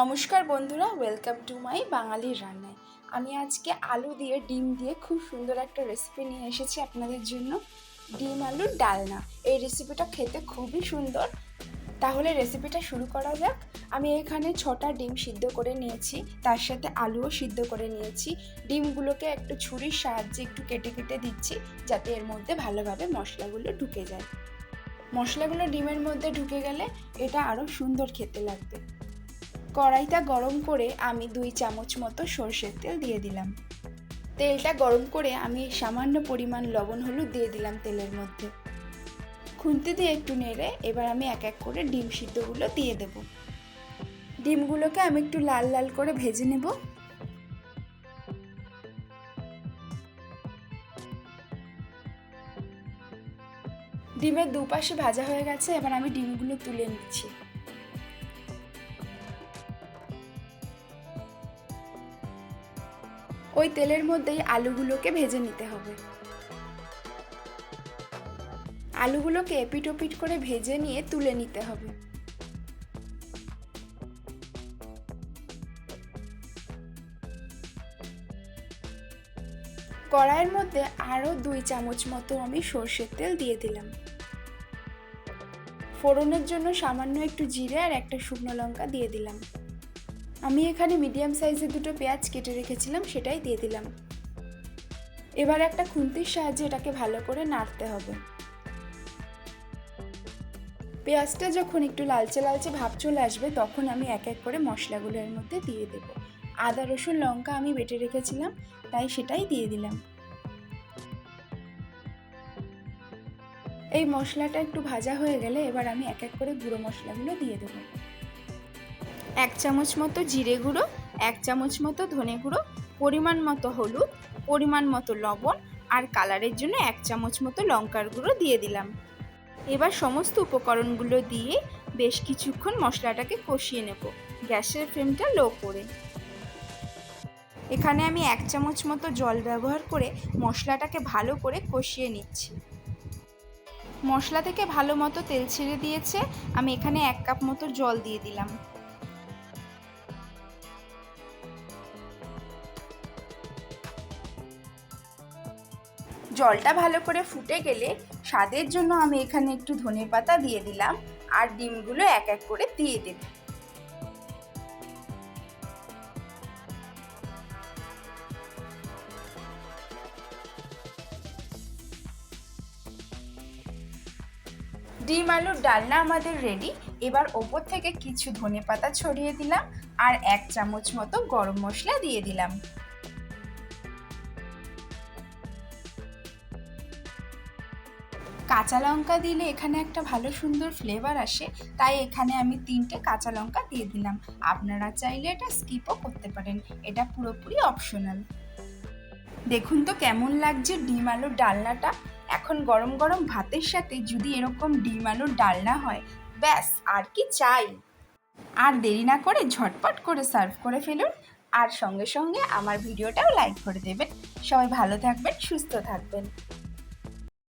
নমস্কার বন্ধুরা welcome to my বাঙালির রান্নায়। আমি আজকে আলু দিয়ে, ডিম দিয়ে খুব সুন্দর একটা রেসিপি নিয়ে এসেছি আপনাদের জন্য। ডিম আলুর ডালনা। এই রেসিপিটা খেতে খুবই সুন্দর। তাহলে রেসিপিটা শুরু করা যাক। আমি এখানে ছটা ডিম সিদ্ধ করে নিয়েছি। তার সাথে আলুও সিদ্ধ করে নিয়েছি। ডিমগুলোকে একটু ছুরির সাহায্যে একটু কেটে কেটে দিচ্ছি, যাতে এর মধ্যে ভালোভাবে মশলাগুলো ঢুকে যায়। মশলাগুলো ডিমের মধ্যে ঢুকে গেলে এটা আরও সুন্দর খেতে লাগবে। কড়াইটা গরম করে আমি দুই চামচ মতো সর্ষের তেল দিয়ে দিলাম। তেলটা গরম করে আমি সামান্য পরিমাণ লবণ হলুদ দিয়ে দিলাম তেলের মধ্যে। খুন্তি দিয়ে একটু নেড়ে এবার আমি এক এক করে ডিম সিদ্ধগুলো দিয়ে দেব। ডিমগুলোকে আমি একটু লাল লাল করে ভেজে নেব। ডিমের দুপাশে ভাজা হয়ে গেছে, এবার আমি ডিমগুলো তুলে নিচ্ছি। ওই তেলের মধ্যেই আলুগুলোকে ভেজে নিতে হবে। আলুগুলোকে এপিট ওপিট করে ভেজে নিয়ে তুলে নিতে হবে। কড়াইয়ের মধ্যে আরও দুই চামচ মতো আমি সর্ষের তেল দিয়ে দিলাম। ফোড়নের জন্য সামান্য একটু জিরে আর একটা শুকনো লঙ্কা দিয়ে দিলাম। আমি এখানে মিডিয়াম সাইজের দুটো পেঁয়াজ কেটে রেখেছিলাম, সেটাই দিয়ে দিলাম। এবার একটা খুন্তির সাহায্যে এটাকে ভালো করে নাড়তে হবে। পেঁয়াজটা যখন একটু লালচে লালচে ভাব চলে আসবে, তখন আমি এক এক করে মশলাগুলো এর মধ্যে দিয়ে দেব। আদা, রসুন, লঙ্কা আমি বেটে রেখেছিলাম, তাই সেটাই দিয়ে দিলাম। এই মশলাটা একটু ভাজা হয়ে গেলে এবার আমি এক এক করে গুঁড়ো মশলাগুলো দিয়ে দেবো। এক চামচ মতো জিরে গুঁড়ো, এক চামচ মতো ধনে গুঁড়ো, পরিমাণ মতো হলুদ, পরিমাণ মতো লবণ আর কালারের জন্য এক চামচ মতো লঙ্কার গুঁড়ো দিয়ে দিলাম। এবার সমস্ত উপকরণগুলো দিয়ে বেশ কিছুক্ষণ মশলাটাকে কষিয়ে নেব, গ্যাসের ফ্লেমটা লো করে। এখানে আমি এক চামচ মতো জল ব্যবহার করে মশলাটাকে ভালো করে কষিয়ে নিচ্ছি। মশলা থেকে ভালো মতো তেল ছেড়ে দিয়েছে, আমি এখানে এক কাপ মতো জল দিয়ে দিলাম। জলটা ভালো করে ফুটে গেলে স্বাদের জন্য আমি এখানে একটু ধনে পাতা দিয়ে দিলাম আর ডিমগুলো এক এক করে দিয়ে দেব। ডিম আলুর ডালনা আমাদের রেডি এবার ওপর থেকে কিছু ধনে পাতা ছড়িয়ে দিলাম আর এক চামচ মতো গরম মশলা দিয়ে দিলাম। কাঁচা লঙ্কা দিলে এখানে একটা ভালো সুন্দর ফ্লেভার আসে, তাই এখানে আমি তিনটে কাঁচা লঙ্কা দিয়ে দিলাম। আপনারা চাইলে এটা স্কিপও করতে পারেন, এটা পুরোপুরি অপশনাল দেখুন তো কেমন লাগছে ডিম আলুর ডালনাটা। এখন গরম গরম ভাতের সাথে যদি এরকম ডিম আলুর ডালনা হয়, ব্যাস, আর কি চাই? আর দেরি না করে ঝটপট করে সার্ভ করে ফেলুন, আর সঙ্গে সঙ্গে আমার ভিডিওটাও লাইক করে দেবেন। সবাই ভালো থাকবেন, সুস্থ থাকবেন।